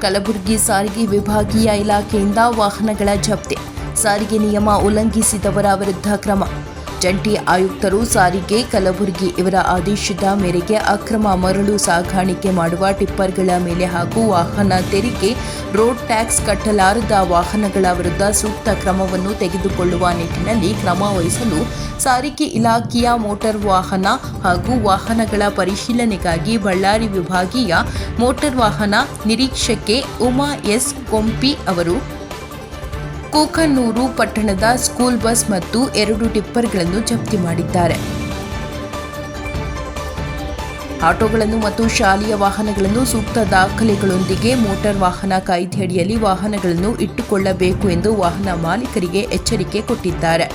ಕಲಬುರಗಿ ಸಾರಿಗೆ ವಿಭಾಗೀಯ ಇಲಾಖೆಯಿಂದ ವಾಹನಗಳ ಜಪ್ತಿ. ಸಾರಿಗೆ ನಿಯಮ ಉಲ್ಲಂಘಿಸಿದವರ ವಿರುದ್ಧ ಕ್ರಮ. ಜಂಟಿ ಆಯುಕ್ತರು ಸಾರಿಗೆ ಕಲಬುರಗಿ ಇವರ ಆದೇಶದ ಮೇರೆಗೆ ಅಕ್ರಮ ಮರಳು ಸಾಗಾಣಿಕೆ ಮಾಡುವ ಟಿಪ್ಪರ್ಗಳ ಮೇಲೆ ಹಾಗೂ ವಾಹನ ತೆರಿಗೆ, ರೋಡ್ ಟ್ಯಾಕ್ಸ್ ಕಟ್ಟಲಾರದ ವಾಹನಗಳ ವಿರುದ್ಧ ಸೂಕ್ತ ಕ್ರಮವನ್ನು ತೆಗೆದುಕೊಳ್ಳುವ ನಿಟ್ಟಿನಲ್ಲಿ ಕ್ರಮ ವಹಿಸಲು ಸಾರಿಗೆ ಇಲಾಖೆಯ ಮೋಟಾರ್ ವಾಹನ ಹಾಗೂ ವಾಹನಗಳ ಪರಿಶೀಲನೆಗಾಗಿ ಬಳ್ಳಾರಿ ವಿಭಾಗೀಯ ಮೋಟಾರ್ ವಾಹನ ನಿರೀಕ್ಷಕೆ ಉಮಾ ಎಸ್ ಕೊಂಪಿ ಅವರು ಕೂಕನ್ನೂರು ಪಟ್ಟಣದ ಸ್ಕೂಲ್ ಬಸ್ ಮತ್ತು ಎರಡು ಟಿಪ್ಪರ್ಗಳನ್ನು ಜಪ್ತಿ ಮಾಡಿದ್ದಾರೆ. ಆಟೋಗಳನ್ನು ಮತ್ತು ಶಾಲೆಯ ವಾಹನಗಳನ್ನು ಸೂಕ್ತ ದಾಖಲೆಗಳೊಂದಿಗೆ ಮೋಟಾರ್ ವಾಹನ ಕಾಯ್ದೆಯಡಿಯಲ್ಲಿ ವಾಹನಗಳನ್ನು ಇಟ್ಟುಕೊಳ್ಳಬೇಕು ಎಂದು ವಾಹನ ಮಾಲೀಕರಿಗೆ ಎಚ್ಚರಿಕೆ ಕೊಟ್ಟಿದ್ದಾರೆ.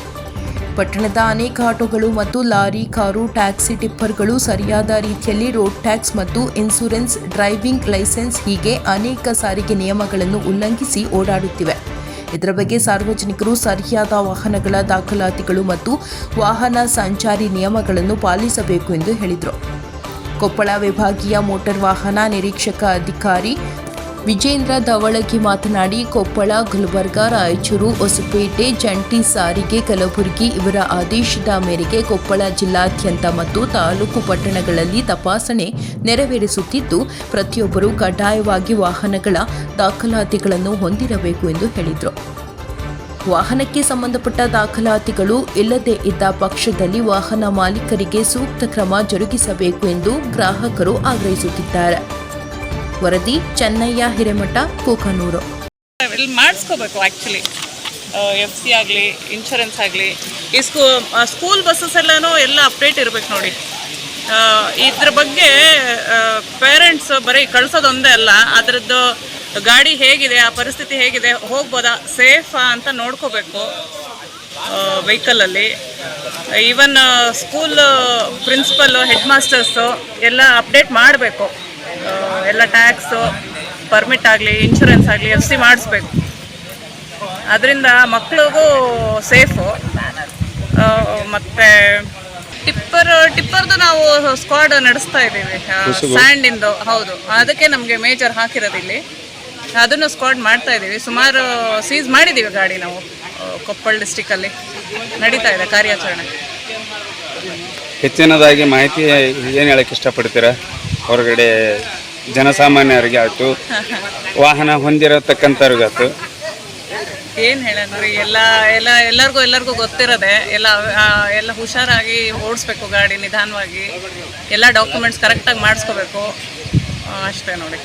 ಪಟ್ಟಣದ ಅನೇಕ ಆಟೋಗಳು ಮತ್ತು ಲಾರಿ, ಕಾರು, ಟ್ಯಾಕ್ಸಿ ಟಿಪ್ಪರ್ಗಳು ಸರಿಯಾದ ರೀತಿಯಲ್ಲಿ ರೋಡ್ ಟ್ಯಾಕ್ಸ್ ಮತ್ತು ಇನ್ಸೂರೆನ್ಸ್, ಡ್ರೈವಿಂಗ್ ಲೈಸೆನ್ಸ್ ಹೀಗೆ ಅನೇಕ ಸಾರಿಗೆ ನಿಯಮಗಳನ್ನು ಉಲ್ಲಂಘಿಸಿ ಓಡಾಡುತ್ತಿವೆ. ಇದರ ಬಗ್ಗೆ ಸಾರ್ವಜನಿಕರು ಸರಿಯಾದ ವಾಹನಗಳ ದಾಖಲಾತಿಗಳು ಮತ್ತು ವಾಹನ ಸಂಚಾರಿ ನಿಯಮಗಳನ್ನು ಪಾಲಿಸಬೇಕು ಎಂದು ಹೇಳಿದರು. ಕೊಪ್ಪಳ ವಿಭಾಗೀಯ ಮೋಟಾರ್ ವಾಹನ ನಿರೀಕ್ಷಕ ಅಧಿಕಾರಿ ವಿಜೇಂದ್ರ ಧವಳಗಿ ಮಾತನಾಡಿ, ಕೊಪ್ಪಳ, ಗುಲ್ಬರ್ಗ, ರಾಯಚೂರು, ಹೊಸಪೇಟೆ, ಜಂಟಿ ಸಾರಿಗೆ ಕಲಬುರಗಿ ಇವರ ಆದೇಶದ ಮೇರೆಗೆ ಕೊಪ್ಪಳ ಜಿಲ್ಲಾದ್ಯಂತ ಮತ್ತು ತಾಲೂಕು ಪಟ್ಟಣಗಳಲ್ಲಿ ತಪಾಸಣೆ ನೆರವೇರಿಸುತ್ತಿದ್ದು, ಪ್ರತಿಯೊಬ್ಬರು ಕಡ್ಡಾಯವಾಗಿ ವಾಹನಗಳ ದಾಖಲಾತಿಗಳನ್ನು ಹೊಂದಿರಬೇಕು ಎಂದು ಹೇಳಿದರು. ವಾಹನಕ್ಕೆ ಸಂಬಂಧಪಟ್ಟ ದಾಖಲಾತಿಗಳು ಇಲ್ಲದೇ ಇದ್ದ ಪಕ್ಷದಲ್ಲಿ ವಾಹನ ಮಾಲೀಕರಿಗೆ ಸೂಕ್ತ ಕ್ರಮ ಜರುಗಿಸಬೇಕು ಎಂದು ಗ್ರಾಹಕರು ಆಗ್ರಹಿಸುತ್ತಿದ್ದಾರೆ. ವರದಿ, ಚೆನ್ನಯ್ಯ, ಹಿರೇಮಠ, ಕೂಕನೂರು. ಮಾಡಿಸ್ಕೋಬೇಕು ಆ್ಯಕ್ಚುಲಿ ಎಫ್ ಸಿ ಆಗಲಿ ಇನ್ಶೂರೆನ್ಸ್ ಆಗಲಿ. ಈ ಸ್ಕೂ ಸ್ಕೂಲ್ ಬಸ್ಸಸ್ ಎಲ್ಲನೂ ಎಲ್ಲ ಅಪ್ಡೇಟ್ ಇರಬೇಕು ನೋಡಿ. ಇದ್ರ ಬಗ್ಗೆ ಪೇರೆಂಟ್ಸ್ ಬರೀ ಕಳಿಸೋದೊಂದೇ ಅಲ್ಲ. ಅದರದ್ದು ಗಾಡಿ ಹೇಗಿದೆ, ಆ ಪರಿಸ್ಥಿತಿ ಹೇಗಿದೆ, ಹೋಗ್ಬೋದಾ ಸೇಫಾ ಅಂತ ನೋಡ್ಕೋಬೇಕು ವೆಹಿಕಲಲ್ಲಿ even school principal head masters ಎಲ್ಲ ಅಪ್ಡೇಟ್ ಮಾಡಬೇಕು. ಎಲ್ಲ ಟ್ಯಾಕ್ಸು ಪರ್ಮಿಟ್ ಆಗಲಿ ಇನ್ಶೂರೆನ್ಸ್ ಆಗಲಿ ಎಫ್ ಸಿ ಮಾಡಿಸ್ಬೇಕು. ಅದರಿಂದ ಮಕ್ಳಿಗೂ ಸೇಫು ಮತ್ತು ಟಿಪ್ಪರ್ ಟಿಪ್ಪರ್ದು ನಾವು ಸ್ಕ್ವಾಡ್ ನಡೆಸ್ತಾ ಇದ್ದೀವಿ. ಸ್ಯಾಂಡಿಂದು ಹೌದು. ಅದಕ್ಕೆ ನಮಗೆ ಮೇಜರ್ ಹಾಕಿರೋದು ಇಲ್ಲಿ. ಅದನ್ನು ಸ್ಕ್ವಾಡ್ ಮಾಡ್ತಾ ಇದ್ದೀವಿ. ಸುಮಾರು ಸೀಸ್ ಮಾಡಿದ್ದೀವಿ ಗಾಡಿ ನಾವು. ಕೊಪ್ಪಳ ಡಿಸ್ಟಿಕಲ್ಲಿ ನಡೀತಾ ಇದೆ ಕಾರ್ಯಾಚರಣೆ. ಹೆಚ್ಚಿನದಾಗಿ ಮಾಹಿತಿ ಏನು ಹೇಳಕ್ಕೆ ಇಷ್ಟಪಡ್ತೀರಾ? ಹೊರಗಡೆ ಜನಸಾಮಾನ್ಯರಿಗೆ ಆಯ್ತು. ವಾಹನ ಹೊಂದಿರತಕ್ಕಂಥವ್ರಿಗಾಯ್ತು. ಏನು ಹೇಳೋಣ ರೀ ಎಲ್ಲ ಎಲ್ಲ, ಎಲ್ಲರಿಗೂ ಎಲ್ಲರಿಗೂ ಗೊತ್ತಿರೋದೆ ಎಲ್ಲ ಎಲ್ಲ ಹುಷಾರಾಗಿ ಓಡಿಸ್ಬೇಕು ಗಾಡಿ ನಿಧಾನವಾಗಿ. ಎಲ್ಲ ಡಾಕ್ಯುಮೆಂಟ್ಸ್ ಕರೆಕ್ಟಾಗಿ ಮಾಡಿಸ್ಕೋಬೇಕು. ಅಷ್ಟೇ ನೋಡಿ.